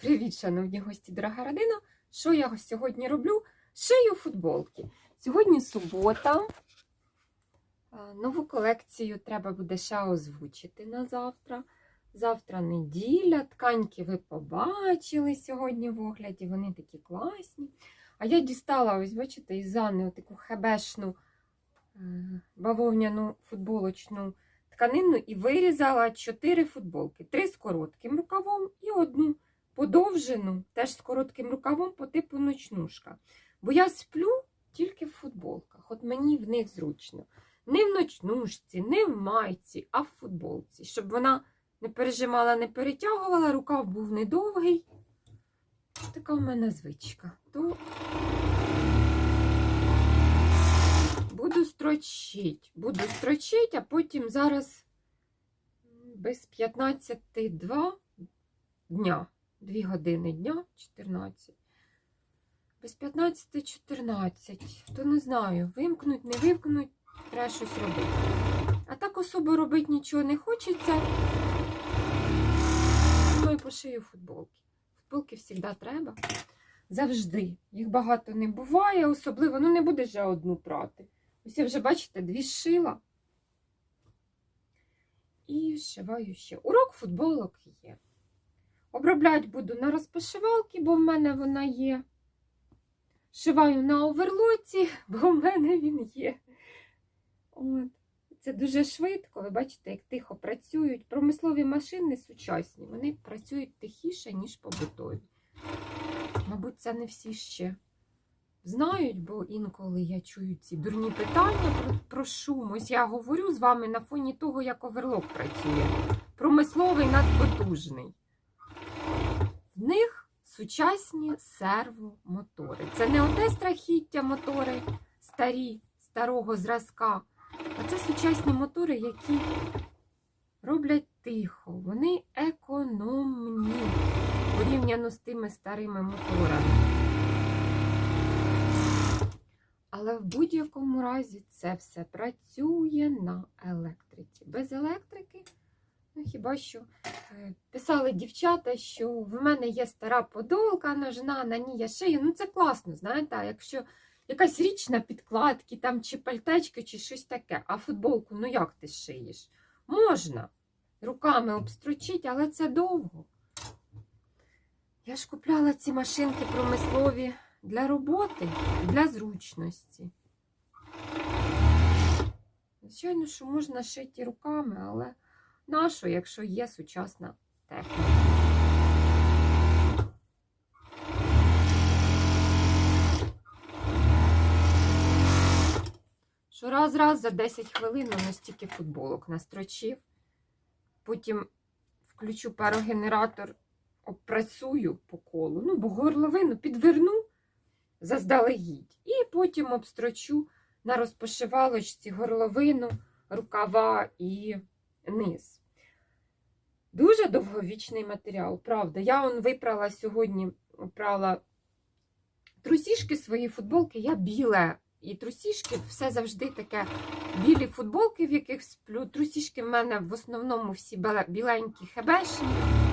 Привіт, шановні гості, дорога родина! Що я сьогодні роблю? Шию футболки. Сьогодні субота. Нову колекцію треба буде ще озвучити на завтра. Завтра неділя. Тканьки ви побачили сьогодні в огляді. Вони такі класні. А я дістала, ось бачите, із Анни таку хебешну е, бавовняну футболочну тканину і вирізала 4 футболки. Три з коротким рукавом і одну подовжену, теж з коротким рукавом по типу ночнушка. Бо я сплю тільки в футболках. От мені в них зручно. Не в ночнушці, не в майці, а в футболці. Щоб вона не пережимала, не перетягувала, рукав був недовгий. Така в мене звичка. То буду строчить. Буду строчить, а потім зараз без 15.2 дня. 2 години дня, 14. Без 15-14. То не знаю, вимкнуть, не вимкнуть, треба щось робити. А так особо робити нічого не хочеться. Думаю, пошию футболки. Футболки завжди треба. Завжди. Їх багато не буває, особливо, ну не буде вже одну прати. Ось я вже, бачите, дві шила. І шиваю ще. Урок футболок є. Обробляти буду на розпашивалки, бо в мене вона є. Шиваю на оверлоці, бо в мене він є. От. Це дуже швидко. Ви бачите, як тихо працюють. Промислові машини сучасні, вони працюють тихіше, ніж побутові. Мабуть, це не всі ще знають, бо інколи я чую ці дурні питання про, про шум. Ось я говорю з вами на фоні того, як оверлок працює. Промисловий надпотужний. В них сучасні сервомотори. Це не оте страхіття мотори старі, старого зразка, а це сучасні мотори, які роблять тихо, вони економні порівняно з тими старими моторами. Але в будь-якому разі це все працює на електриці. Без електрики, ну хіба що е, писали дівчата, що в мене є стара подолка ножна, на ній я шию. Ну це класно, знаєте, а якщо якась річ на підкладці, там чи пальтечки, чи щось таке, а футболку, ну як ти шиєш? Можна руками обстрочить, але це довго. Я ж купляла ці машинки промислові для роботи, для зручності. Звичайно, що можна шити руками, але нащо, якщо є сучасна техніка? Що раз-раз за 10 хвилин воно стільки футболок настрочив. Потім включу парогенератор, опрацюю по колу, ну, бо горловину підверну заздалегідь. І потім обстрочу на розпошивалочці горловину, рукава і низ. Дуже довговічний матеріал, правда. Я он випрала сьогодні, прала трусішки свої футболки, я біле. І трусішки все завжди таке білі футболки, в яких сплю. Трусішки в мене в основному всі біленькі хебешні.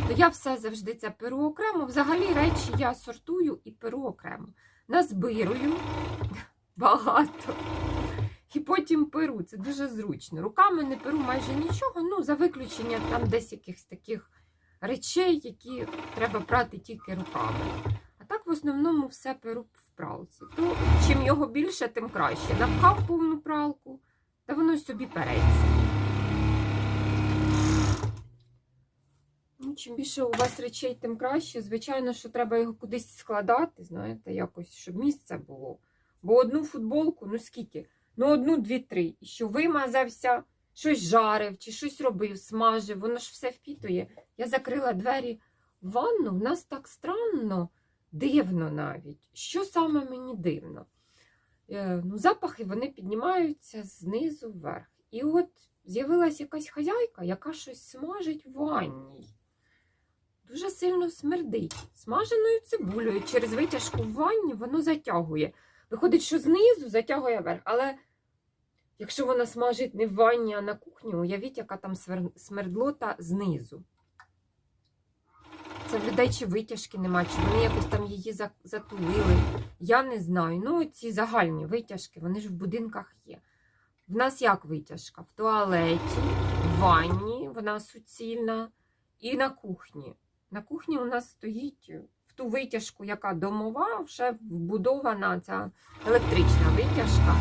То я все завжди це перу окремо. Взагалі речі я сортую і перу окремо. Назбирую багато. І потім перу. Це дуже зручно. Руками не перу майже нічого, ну, за виключенням там десь якихось таких речей, які треба прати тільки руками. А так в основному все перу в пралці. То чим його більше, тим краще. Напхав повну пралку, та воно собі переться. Ну, чим більше у вас речей, тим краще. Звичайно, що треба його кудись складати, знаєте, якось, щоб місце було. Бо одну футболку, ну скільки? Ну, одну, дві, три. Що вимазався, щось жарив чи щось робив, смажив, воно ж все впітує. Я закрила двері в ванну, в нас так странно, дивно навіть. Що саме мені дивно? Е, ну, запахи вони піднімаються знизу вверх. І от з'явилась якась хазяйка, яка щось смажить в ванній. Дуже сильно смердить. Смаженою цибулею через витяжку в ванні воно затягує. Виходить, що знизу затягує вверх. Але якщо вона смажить не в ванні, а на кухні, уявіть, яка там смердлота знизу. Це в людей чи витяжки нема, чи вони якось там її затулили. Я не знаю. Ну, ці загальні витяжки, вони ж в будинках є. В нас як витяжка? В туалеті, в ванні, вона суцільна, і на кухні. На кухні у нас стоїть в ту витяжку, яка домова, вже вбудована ця електрична витяжка.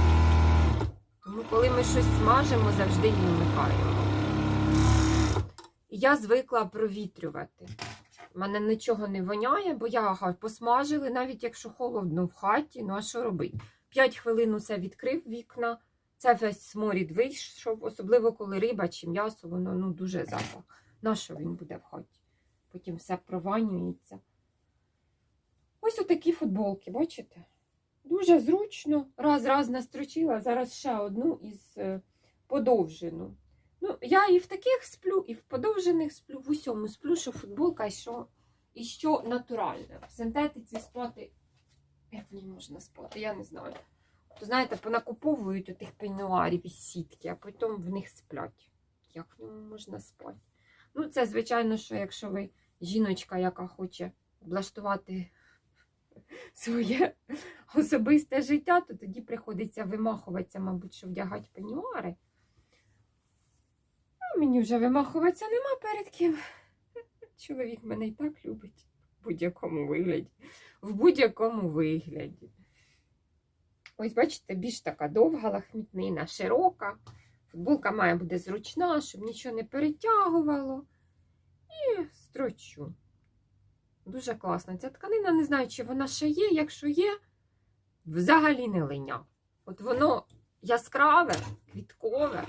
Тому, коли ми щось смажимо, завжди її вмикаємо. Я звикла провітрювати. У мене нічого не воняє, бо я ага, посмажили, навіть якщо холодно в хаті, ну а що робити? П'ять хвилин усе відкрив вікна, це весь сморід вийшов, особливо коли риба чи м'ясо, воно ну, дуже запах. На що він буде в хаті? Потім все прованюється. Ось отакі футболки, бачите? Дуже зручно. Раз-раз настрочила, зараз ще одну із е, подовжену. Ну, я і в таких сплю, і в подовжених сплю, в усьому сплю, що футболка, і що, і що натуральне. В синтетиці спати, як в ній можна спати, я не знаю. То знаєте, понакуповують отих пенюарів із сітки, а потім в них сплять. Як в ньому можна спати? Ну, це, звичайно, що якщо ви жіночка, яка хоче облаштувати своє особисте життя, то тоді приходиться вимахуватися, мабуть, що вдягати пенюари. А мені вже вимахуватися нема перед ким. Чоловік мене і так любить в будь-якому вигляді. В будь-якому вигляді. Ось, бачите, більш така довга лахмітнина, широка. Футболка має бути зручна, щоб нічого не перетягувало. І строчу. Дуже класна. Ця тканина, не знаю, чи вона ще є. Якщо є, взагалі не линя. От воно яскраве, квіткове.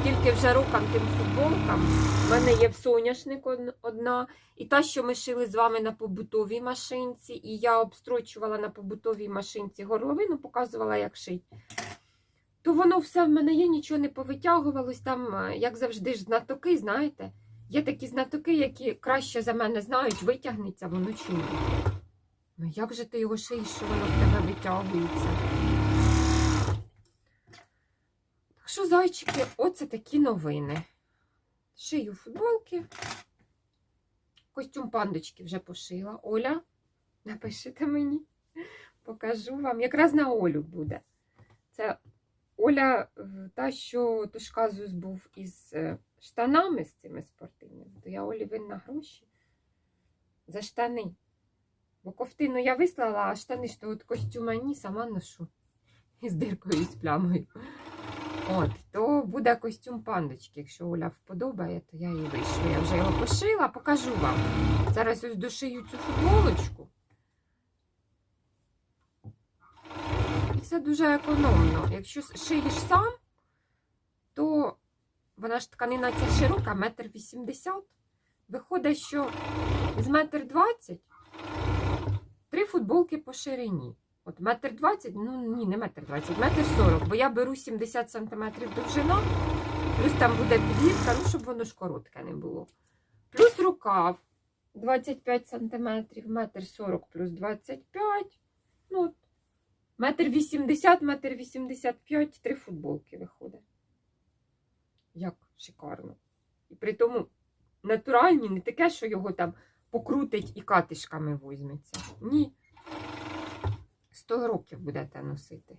Скільки вже рокам тим футболкам. У мене є соняшник одна. І та, що ми шили з вами на побутовій машинці, і я обстрочувала на побутовій машинці горловину, показувала, як шить. То воно все в мене є, нічого не повитягувалось. Там, е, як завжди, ж знатоки, знаєте. Є такі знатоки, які краще за мене знають, витягнеться воно чи ні. Ну як же ти його шиєш, що воно в тебе витягується? Так що, зайчики, оце такі новини. Шию футболки. Костюм пандочки вже пошила. Оля, напишите мені, покажу вам. Якраз на Олю буде. Це Оля, е, та, що тож казус був із е, штанами з цими спортивними, то я Олі винна гроші за штани. Бо ковтину я вислала, а штани ж то от костюма ні, сама ношу. Із диркою і з плямою. От, то буде костюм пандочки. Якщо Оля вподобає, то я її вишлю. Я вже його пошила, покажу вам. Зараз ось дошию цю футболочку. І це дуже економно. Якщо шиєш сам, вона ж тканина ця широка, метр вісімдесят. Виходить, що з метр двадцять три футболки по ширині. От метр двадцять, ну ні, не метр двадцять, метр сорок, бо я беру 70 сантиметрів довжина, плюс там буде підгірка, ну, щоб воно ж коротке не було. Плюс рукав 25 сантиметрів, метр сорок плюс 25. Ну, метр вісімдесят, метр вісімдесят п'ять, три футболки виходить. Як шикарно. І при тому натуральні, не таке, що його там покрутить і катишками возьметься. Ні. 100 років будете носити.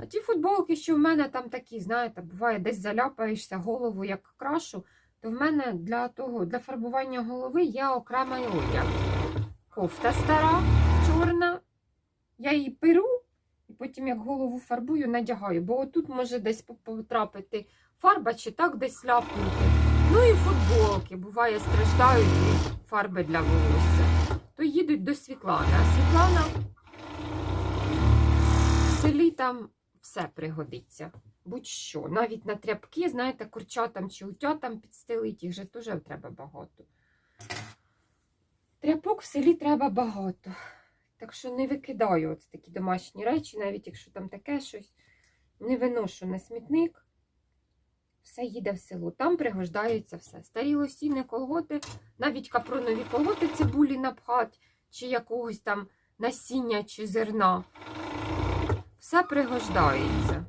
А ті футболки, що в мене там такі, знаєте, буває, десь заляпаєшся голову як крашу, то в мене для того, для фарбування голови є окремий одяг. Кофта стара, чорна. Я її перу потім, як голову фарбую, надягаю, бо отут може десь потрапити фарба чи так десь ляпнути. Ну і футболки, буває, страждають від фарби для волосся. То їдуть до Світлани. А Світлана в селі там все пригодиться. Будь-що. Навіть на тряпки, знаєте, курчатам чи утятам підстелить, їх же теж треба багато. Тряпок в селі треба багато. Так що не викидаю от такі домашні речі, навіть якщо там таке щось, не виношу на смітник все їде в село. Там пригождається все. Старі лосіни колготи, навіть капронові колготи цибулі напхать, чи якогось там насіння чи зерна. Все пригождається.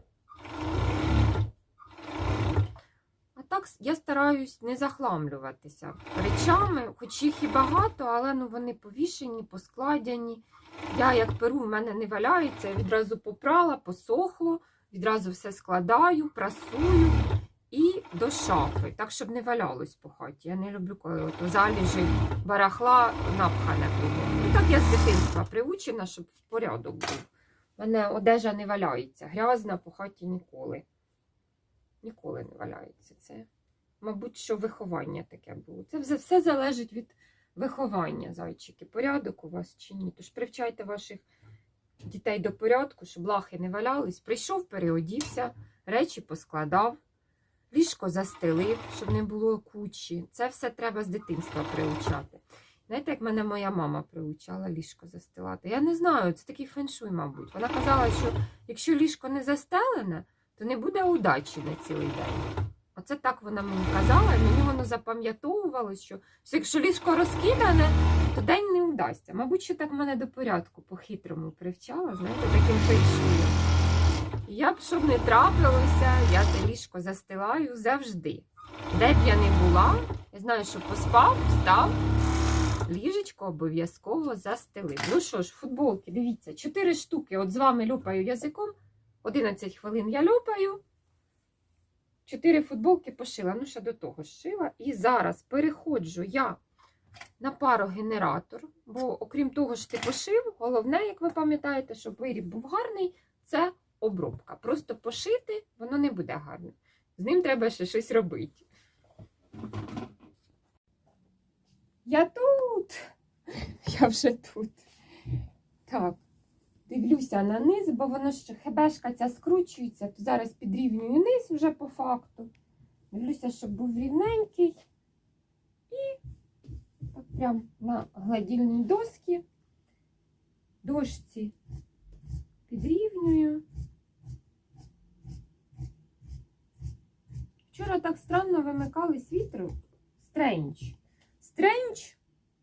А так я стараюсь не захламлюватися речами, хоч їх і багато, але ну, вони повішені, поскладені. Я як перу, в мене не валяється, я відразу попрала, посохло, відразу все складаю, прасую і до шафи, так, щоб не валялось по хаті. Я не люблю, коли ото заліжі барахла напхане кругом. Ну так я з дитинства приучена, щоб порядок був. У мене одежа не валяється, грязна по хаті ніколи. Ніколи не валяється. Це, мабуть, що виховання таке було. Це все, все залежить від виховання, зайчики. Порядок у вас чи ні. Тож привчайте ваших дітей до порядку, щоб лахи не валялись. Прийшов, переодівся, речі поскладав, ліжко застелив, щоб не було кучі. Це все треба з дитинства приучати. Знаєте, як мене моя мама приучала ліжко застилати? Я не знаю, це такий феншуй, мабуть. Вона казала, що якщо ліжко не застелене, то не буде удачі на цілий день. Оце так вона мені казала, і мені воно запам'ятовувалось, що що якщо ліжко розкидане, то день не вдасться. Мабуть, що так мене до порядку по-хитрому привчала, знаєте, таким фейшуєм. І Я б, щоб не трапилося, я те ліжко застилаю завжди. Де б я не була, я знаю, що поспав, встав, ліжечко обов'язково застелив. Ну що ж, футболки, дивіться, 4 штуки. От з вами люпаю язиком. 11 хвилин я люпаю. Чотири футболки пошила, ну ще до того шила. І зараз переходжу я на парогенератор, бо, окрім того, що ти пошив, головне, як ви пам'ятаєте, щоб виріб був гарний, це обробка. Просто пошити воно не буде гарно. З ним треба ще щось робити. Я тут. Я вже тут. Так. Дивлюся на низ, бо воно ще хебешка ця скручується, то зараз підрівнюю низ вже по факту. Дивлюся, щоб був рівненький. І так прям на гладільній доскі, дошці підрівнюю. Вчора так странно вимикали світло. Стрендж. Стрендж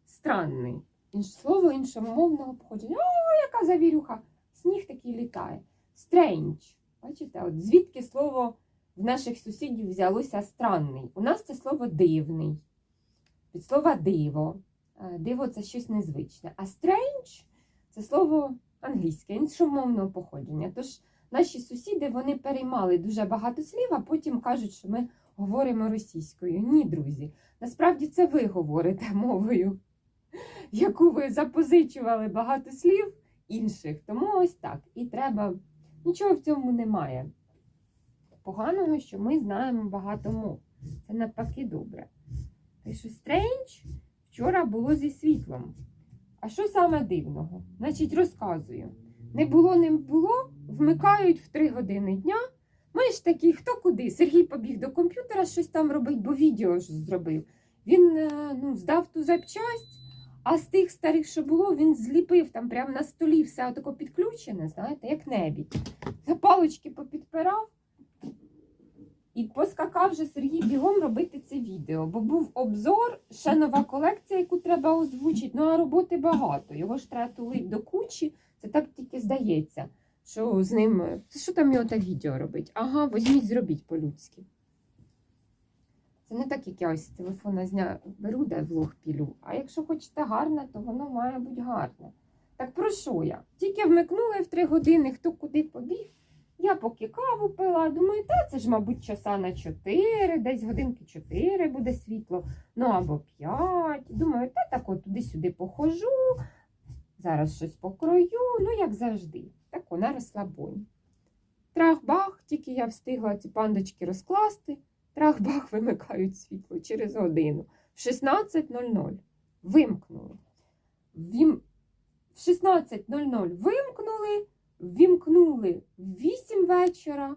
странний. Інш, слово іншомовного походження. О, яка завірюха! Сніг такий літає. Стрендж. Бачите, от звідки слово в наших сусідів взялося странний? У нас це слово дивний. Від слова диво. Е, Диво це щось незвичне. А стрендж це слово англійське, іншомовного походження. Тож наші сусіди вони переймали дуже багато слів, а потім кажуть, що ми говоримо російською. Ні, друзі. Насправді це ви говорите мовою, яку ви запозичували багато слів інших. Тому ось так. І треба. Нічого в цьому немає. Поганого, що ми знаємо багато мов. Це навпаки добре. Що Стрендж вчора було зі світлом. А що саме дивного? Значить, розказую. Не було, не було, вмикають в 3 години дня. Ми ж такі, хто куди? Сергій побіг до комп'ютера щось там робить, бо відео ж зробив. Він е, ну, здав ту запчасть, а з тих старих, що було, він зліпив там прямо на столі все отако підключене, знаєте, як небідь. За палочки попідпирав. І поскакав вже Сергій бігом робити це відео, бо був обзор, ще нова колекція, яку треба озвучити. Ну а роботи багато. Його ж треба тулити до кучі. Це так тільки здається, що з ним. Це що там його так відео робить? Ага, візьміть, зробіть по-людськи. Це не так, як я ось з телефона зня... беру, де влог пілю. А якщо хочете гарне, то воно має бути гарне. Так про що я? Тільки вмикнули в три години, хто куди побіг. Я поки каву пила, думаю, та це ж, мабуть, часа на 4, десь годинки 4 буде світло, ну або 5. Думаю, та так от туди-сюди похожу, зараз щось покрою, ну як завжди. Так на розслабоні. Трах-бах, тільки я встигла ці пандочки розкласти, трах-бах вимикають світло через годину. В 16.00 вимкнули. Вім... В 16.00 вимкнули. Ввімкнули в 8 вечора.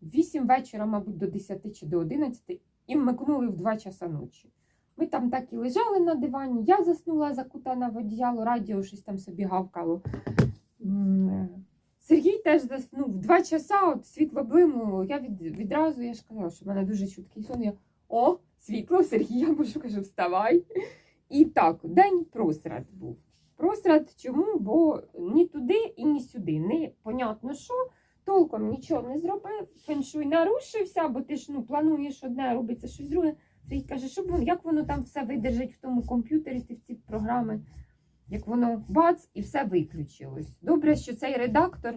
В 8 вечора, мабуть, до 10 чи до 11 і вмикнули в 2 часа ночі. Ми там так і лежали на дивані. Я заснула закутана в одіяло, радіо щось там собі гавкало. Сергій теж заснув 2 часа, от світло блимнуло. Я від, відразу я ж казала, що в мене дуже чуткий сон. Я о, світло, Сергій, я можу кажу, вставай. І так, день просрад був. Просрад чому? Бо ні туди і ні сюди. Не понятно що. толком нічого не зробив, феншуй нарушився, бо ти ж ну, плануєш одне, робиться щось друге. Ти каже, що як воно там все видержить в тому комп'ютері, ти в ці програми, як воно бац, і все виключилось. Добре, що цей редактор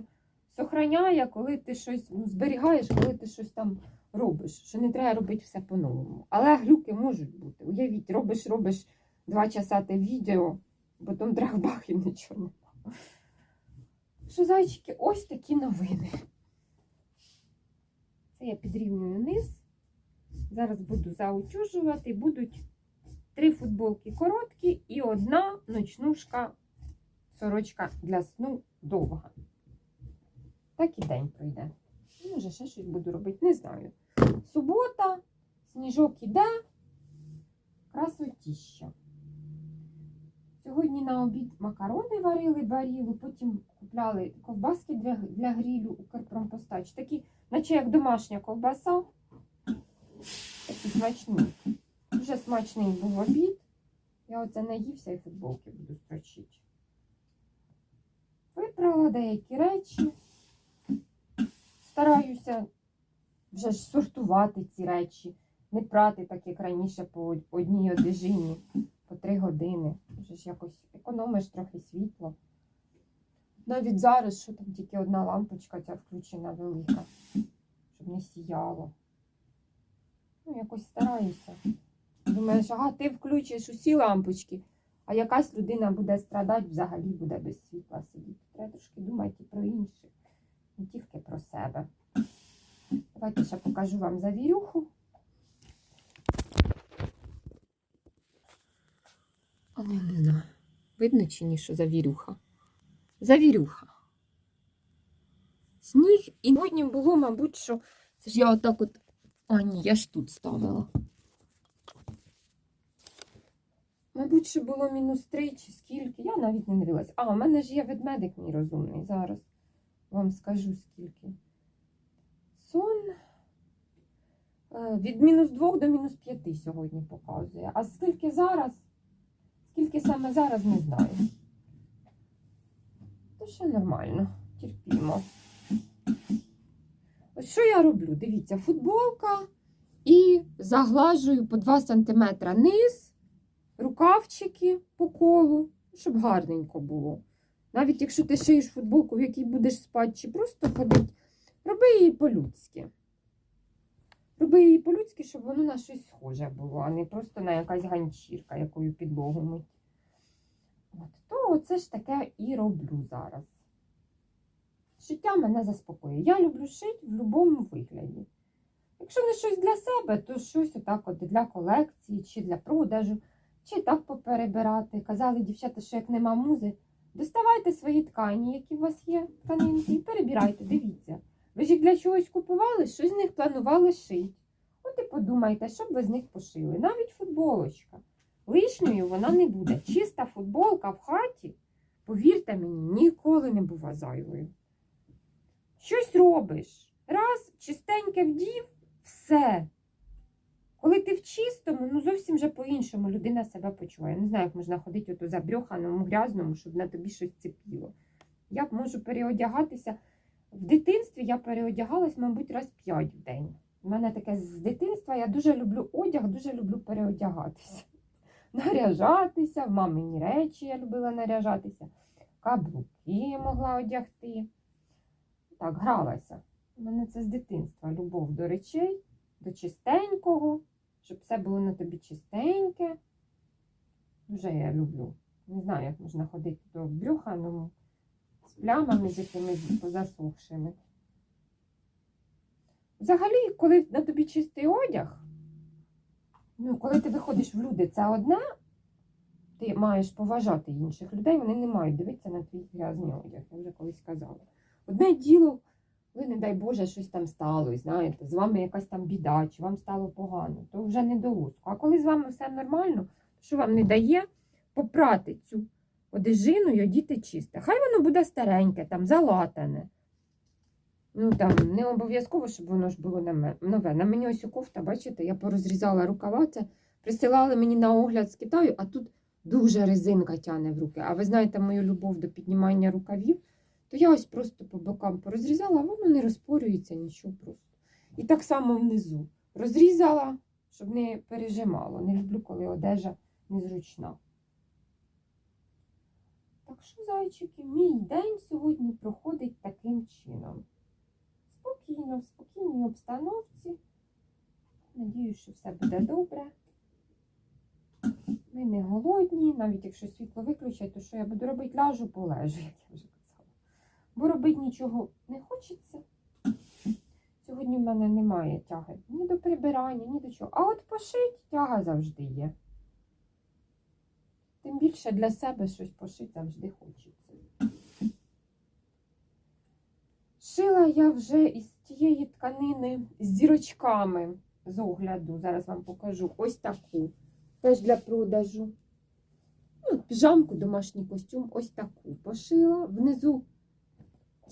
сохраняє, коли ти щось ну, зберігаєш, коли ти щось там робиш, що не треба робити все по-новому. Але глюки можуть бути. Уявіть, робиш, робиш два часа те відео, потім трах-бах і нічого нема. Що, зайчики, ось такі новини. Це я підрівнюю низ. Зараз буду заутюжувати. Будуть три футболки короткі і одна ночнушка, сорочка для сну довга. Так і день пройде. Може, ще щось буду робити, не знаю. Субота, сніжок іде, красотіща. Сьогодні на обід макарони варили барілу, потім купляли ковбаски для, для грілю Укрпромпостач. Такі, наче як домашня ковбаса. Такі смачні. Дуже смачний був обід. Я оце наївся і футболки буду строчити. Вибрала деякі речі. Стараюся вже ж сортувати ці речі, не прати так, як раніше по одній одежині по три години. Вже ж якось економиш трохи світло. Навіть зараз, що там тільки одна лампочка ця включена велика, щоб не сіяло. Ну, якось стараюся. Думаєш, ага, ти включиш усі лампочки, а якась людина буде страдати, взагалі буде без світла сидіти. Треба трошки думати про інших, не тільки про себе. Давайте ще покажу вам завірюху. Але не знаю. Видно чи ні, що завірюха? Завірюха. Сніг і сьогодні було, мабуть, що це ж я отак от. А, ні, я ж тут ставила. Мабуть, що було мінус три чи скільки. Я навіть не дивилась. А, у мене ж є ведмедик мій розумний. Зараз вам скажу скільки. Сон е, від мінус 2 до мінус 5 сьогодні показує. А скільки зараз? Скільки саме зараз, не знаю. То ще нормально, терпімо. Ось що я роблю? Дивіться, футболка і заглажую по 2 см низ, рукавчики по колу, щоб гарненько було. Навіть якщо ти шиєш футболку, в якій будеш спати, чи просто ходити, роби її по-людськи. Роби її по-людськи, щоб воно на щось схоже було, а не просто на якась ганчірка, якою підлогу мить. От, то це ж таке і роблю зараз. Шиття мене заспокоює. Я люблю шити в будь-якому вигляді. Якщо не щось для себе, то щось отак от для колекції, чи для продажу, чи так поперебирати. Казали дівчата, що як нема музи, доставайте свої ткані, які у вас є, тканинки, і перебирайте, дивіться. Ви ж їх для чогось купували, щось з них планували шити. От і подумайте, що б ви з них пошили. Навіть футболочка. Лишньою вона не буде. Чиста футболка в хаті, повірте мені, ніколи не бува зайвою. Щось робиш. Раз, чистеньке вдів, все. Коли ти в чистому, ну зовсім же по-іншому людина себе почуває. Я не знаю, як можна ходити ото забрьоханому, грязному, щоб на тобі щось цепіло. Я можу переодягатися. В дитинстві я переодягалась, мабуть, раз п'ять в день. У мене таке з дитинства, я дуже люблю одяг, дуже люблю переодягатися. Наряжатися, в мамині речі я любила наряжатися, каблуки могла одягти. Так, гралася. У мене це з дитинства. Любов до речей, до чистенького, щоб все було на тобі чистеньке. Дуже я люблю. Не знаю, як можна ходити до брюханому з плямами з якимись позасохшими. Взагалі, коли на тобі чистий одяг, ну, коли ти виходиш в люди, це одне, ти маєш поважати інших людей, вони не мають дивитися на твій грязний одяг, я вже колись казала. Одне діло, ви, не дай Боже, щось там сталося, знаєте, з вами якась там біда, чи вам стало погано, то вже не до луску. А коли з вами все нормально, що вам не дає попрати цю одежину і одіти чисте. Хай воно буде стареньке, там, залатане. Ну там не обов'язково, щоб воно ж було нове. На мені ось у кофта, бачите, я порозрізала рукава. Це присилали мені на огляд з Китаю, а тут дуже резинка тяне в руки. А ви знаєте мою любов до піднімання рукавів. То я ось просто по бокам порозрізала, а воно не розпорюється нічого просто. І так само внизу. Розрізала, щоб не пережимало. Не люблю, коли одежа незручна. Так що, зайчики, мій день сьогодні проходить таким чином. Спокійно, в спокійній обстановці. Надіюсь, що все буде добре. Ми не голодні, навіть якщо світло виключать, то що я буду робити? Ляжу, полежу, як я вже. Бо робити нічого не хочеться. Сьогодні в мене немає тяги ні до прибирання, ні до чого. А от пошить тяга завжди є. Тим більше для себе щось пошити завжди хочеться. Шила я вже із тієї тканини з дірочками з огляду. Зараз вам покажу ось таку. Теж для продажу. Ну, піжамку, домашній костюм, ось таку пошила. Внизу,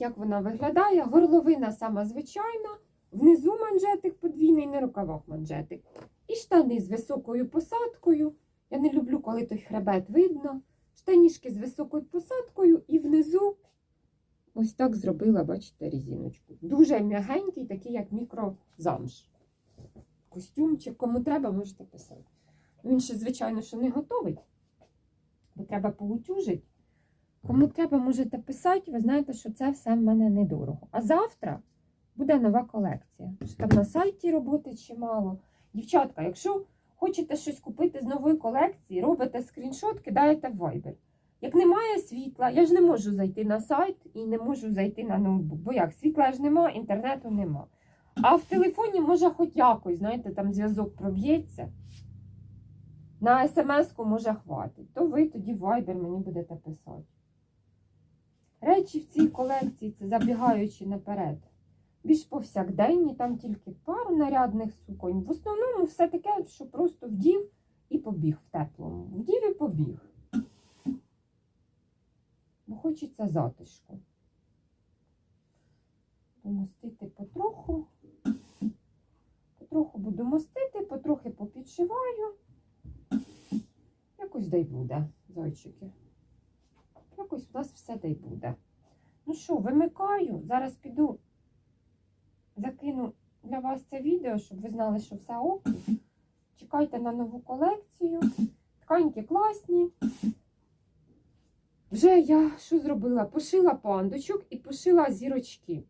як вона виглядає, горловина сама звичайна. Внизу манжетик подвійний, на рукавах манжетик. І штани з високою посадкою. Я не люблю, коли той хребет видно. Штанішки з високою посадкою і внизу ось так зробила, бачите, різиночку. Дуже м'ягенький, такий, як мікрозамш. Костюмчик, кому треба, можете писати. Він ще, звичайно, що не готовий, бо треба поутюжити. Кому треба, можете писати, ви знаєте, що це все в мене недорого. А завтра буде нова колекція. Що Там на сайті роботи чимало. Дівчатка, якщо хочете щось купити з нової колекції, робите скріншот, кидаєте в Viber. Як немає світла, я ж не можу зайти на сайт і не можу зайти на ноутбук. Бо як? Світла ж нема, інтернету нема. А в телефоні може хоч якось, знаєте, там зв'язок проб'ється. На смс-ку може хватить. То ви тоді в Viber мені будете писати. Речі в цій колекції, це забігаючи наперед. Більш повсякденні, там тільки пару нарядних суконь. В основному все таке, що просто вдів і побіг в теплому. Вдів і побіг. Бо хочеться затишку. Буду мостити потроху. Потроху буду мостити, потрохи попідшиваю. Якось дай буде, зайчики. Якось у нас все дай буде. Ну що, вимикаю. Зараз піду, закину для вас це відео, щоб ви знали, що все ок. Чекайте на нову колекцію. Тканьки класні. Вже я що зробила? Пошила пандочок і пошила зірочки.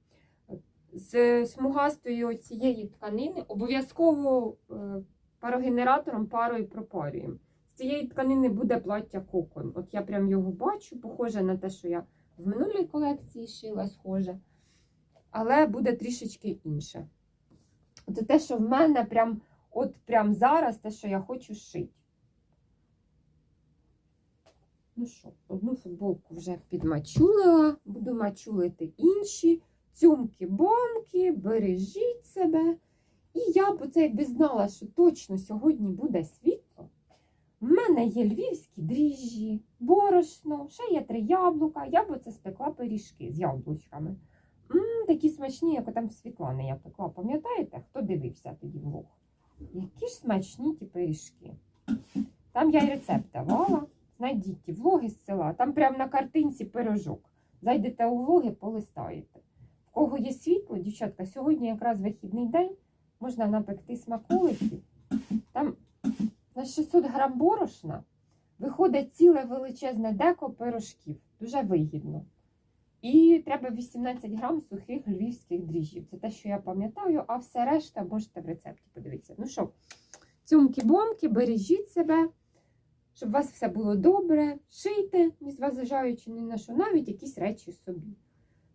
З смугастої цієї тканини обов'язково е, парогенератором парою пропарюємо. Цієї тканини буде плаття кокон. От я прям його бачу, похоже на те, що я в минулій колекції шила, схоже. Але буде трішечки інше. Це те, що в мене прям, от прям зараз, те, що я хочу шити. Ну що, одну футболку вже підмачулила, буду мачулити інші. Цьомки-бомки, бережіть себе. І я б оце якби знала, що точно сьогодні буде світло. В мене є львівські дріжджі, борошно, ще є три яблука. Я б оце спекла пиріжки з яблучками. М, такі смачні, як там в Світлани я пекла. Пам'ятаєте, хто дивився тоді влог? Які ж смачні ті пиріжки. Там я й рецепт давала. Знайдіть ті влоги з села. Там прямо на картинці пирожок. Зайдете у влоги, полистаєте. В кого є світло, дівчатка, сьогодні якраз вихідний день можна напекти смаколиків. Там на 600 грам борошна виходить ціле величезне деко пирожків. Дуже вигідно. І треба 18 грам сухих львівських дріжджів. Це те, що я пам'ятаю, а все решта можете в рецепті подивитися. Ну що, цьомки-бомки, бережіть себе, щоб у вас все було добре. Шийте, не зважаючи ні на що, навіть якісь речі собі.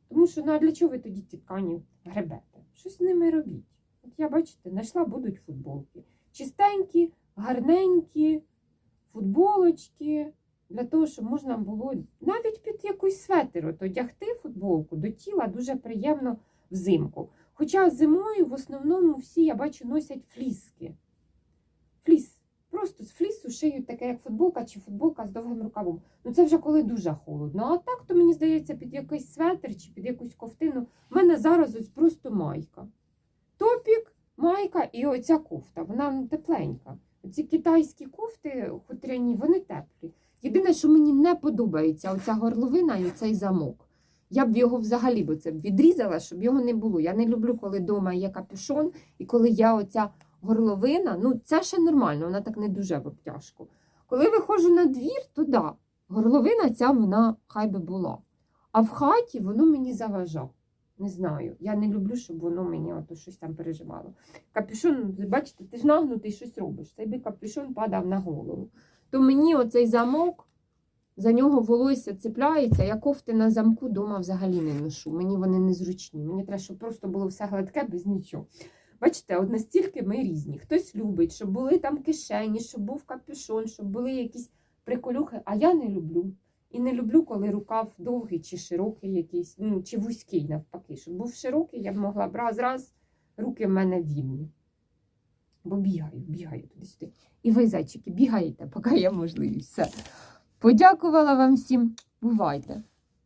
Тому що ну а для чого ви тоді ті ткані гребете? Щось з ними робіть. От я, бачите, знайшла будуть футболки. Чистенькі, гарненькі, футболочки. Для того, щоб можна було навіть під якийсь светер одягти футболку до тіла дуже приємно взимку. Хоча зимою в основному всі, я бачу, носять фліски. Фліс. Просто з флісу шиють таке, як футболка чи футболка з довгим рукавом. Ну це вже коли дуже холодно. А так, то мені здається, під якийсь светр чи під якусь ковтину. У мене зараз ось просто майка. Топік, майка і оця кофта. Вона тепленька. Ці китайські кофти хутряні, вони теплі. Єдине, що мені не подобається, оця горловина і цей замок. Я б його взагалі б це відрізала, щоб його не було. Я не люблю, коли вдома є капюшон, і коли я оця горловина, ну це ще нормально, вона так не дуже в обтяжку. Коли виходжу на двір, то да, горловина ця вона хай би була. А в хаті воно мені заважав. Не знаю. Я не люблю, щоб воно мені ото щось там переживало. Капюшон, бачите, ти ж нагнутий щось робиш. Цей би капюшон падав на голову. То мені оцей замок, за нього волосся цепляється, я кофти на замку вдома взагалі не ношу. Мені вони незручні. Мені треба, щоб просто було все гладке без нічого. Бачите, от настільки ми різні. Хтось любить, щоб були там кишені, щоб був капюшон, щоб були якісь приколюхи, а я не люблю. І не люблю, коли рукав довгий чи широкий якийсь, ну, чи вузький навпаки. Щоб був широкий, я б могла б раз, раз, руки в мене вільні. Бо бігаю, бігаю туди-сюди. І ви, зайчики, бігаєте, поки є можливість. Все. Подякувала вам всім. Бувайте!